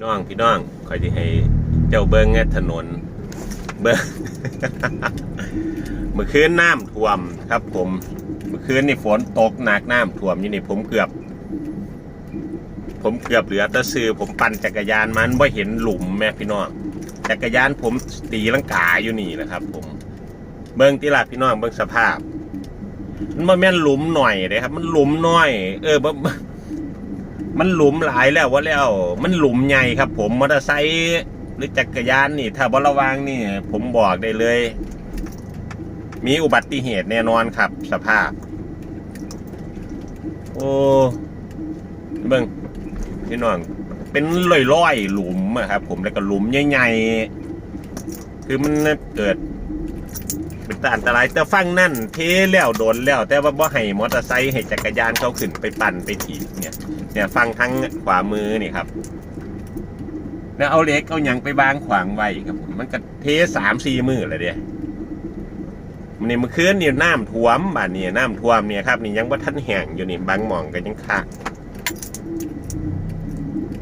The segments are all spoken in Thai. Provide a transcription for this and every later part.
น้องพี่น้องคอยที่ให้เจ้าเบิ้งแง่ถนน เบิ้งเมื่อคืนน้ำท่วมครับ ผมเมื่อคืนนี่ฝนตกหนักน้ำท่วมอยู่นี่ผมเกือบ ผมเกือบเหลือตะซื้อผมปั่นจักรยานมันว่าเห็นหลุมแม่พี่น้องจักรยานผมตีลังกาอยู่นี่นะครับ ผม เบิ้งที่ละพี่น้องเบิ้งสภาพ มันบ่แม่นหลุมหน่อยเลยครับ มันหลุมน้อย เออบ่ มันหลุมหลายแล้วว่าแล้ว มันหลุมใหญ่ครับ ผมมอเตอร์ไซค์หรือจักรยานนี่ ถ้าบระวังนี่ ผมบอกได้เลย มีอุบัติเหตุแน่นอนครับ สภาพ โอ้เบิ่งพี่น้องเป็นลอยๆหลุมอะครับ ผมแล้วก็หลุมใหญ่ๆคือมันเกิด เป็นตาอันตรายแต่ฟังนั่นเทแล้วโดนแล้ว แต่ว่าบ่ให้มอเตอร์ไซค์ให้จักรยานเขาขึ้นไปปั่นไปถีบเนี่ย เนี่ยฟังทั้งขวามือนี่ครับ แล้วเอาเล็กเอาหยังไปบางขวางไว้ครับผมมันก็เทสามสี่มือเลยเดียมันนี่มื่อคืนนี่น้ำท่วมบ้านนี่น้ำท่วมเนี่ยครับนี่ยังว่าท่านแห้งอยู่นี่บางหมองก็ยังคัก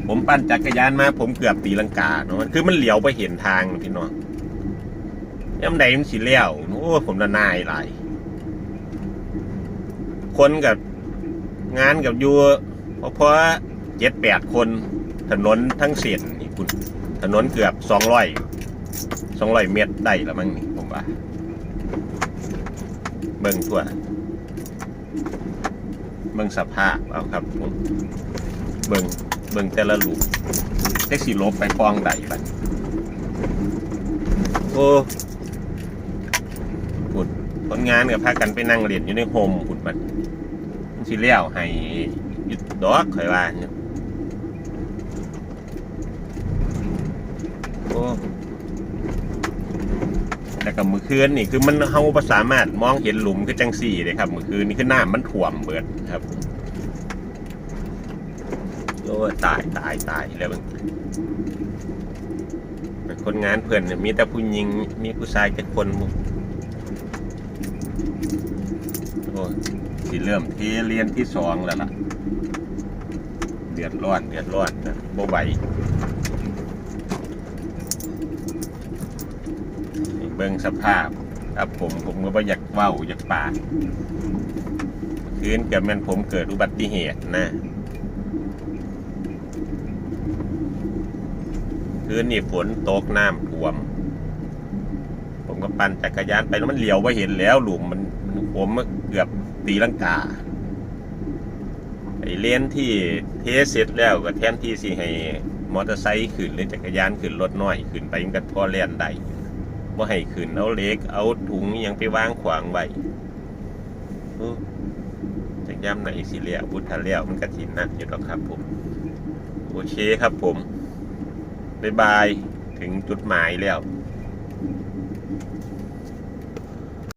ผมปั่นจักรยานมา ผมเกือบตีลังกาเนาะคือมันเหลียวไปเห็นทางพี่น้อง ย่ำใดมันสิเลี้ยวโอ้ผมละนายหลายคนกับงานกับยูเพราะเพราะเจ็ดแปดคน ถนนทั้งเส้นนี่คุณถนนเกือบสองร้อยสองร้อยเมตรได้แล้วมั้งนี่ผมว่า เบิ่งทั่ว เบิ่งสภาพเอาครับผมเบิ่งเบิ่งแต่ละลูกแท็กซี่ลบไปฟองใดบัดโอ้ งานกับพากันไปนั่งเรียนอยู่ในโฮมคุณบัดมันสิเลี้ยวให้ยุดดอกข่อยว่าเนี่ยโอ้แต่กับมือคืนนี่คือมันเฮาบ่สามารถมองเห็นหลุมคือจังสี่เลยครับมือคืนนี่คือน้ำมันท่วมเบิดครับโอ้ตายตายตายแล้วมันคนงานเพื่อนเนี่ยมีแต่ผู้หญิงมีผู้ชายแค่คนมุ โอ้ยสิเริ่มเทเรียนที่สองแล้วล่ะ เดือดร้อน เดือดร้อนนะบ่ไหวเบิ่งสภาพครับผมผมก็บ่อยากเว้าอยากปากคืนกับแม่นผมเกิดอุบัติเหตุนะคืนนี่ฝนตกน้ำท่วม ก็ปั่นจักรยานไปแล้วมันเหลียวไปเห็นแล้วหลุมมันมันผมเกือบตีลังกาไอเลนที่เทเสร็จแล้วก็แทนที่สิให้มอเตอร์ไซค์ขึ้นหรือจักรยานขึ้นรถน้อยขึ้นไปมันก็พอเล่นได้ว่าให้ขึ้นเอาเล็กเอาถุงยังไปวางขวางไว้จักย่ำไหนสิเลียวบุทธาเลียวมันก็สินั่นอยู่หรอกครับผม โอเคครับผม บ๊ายบาย ถึงจุดหมายแล้ว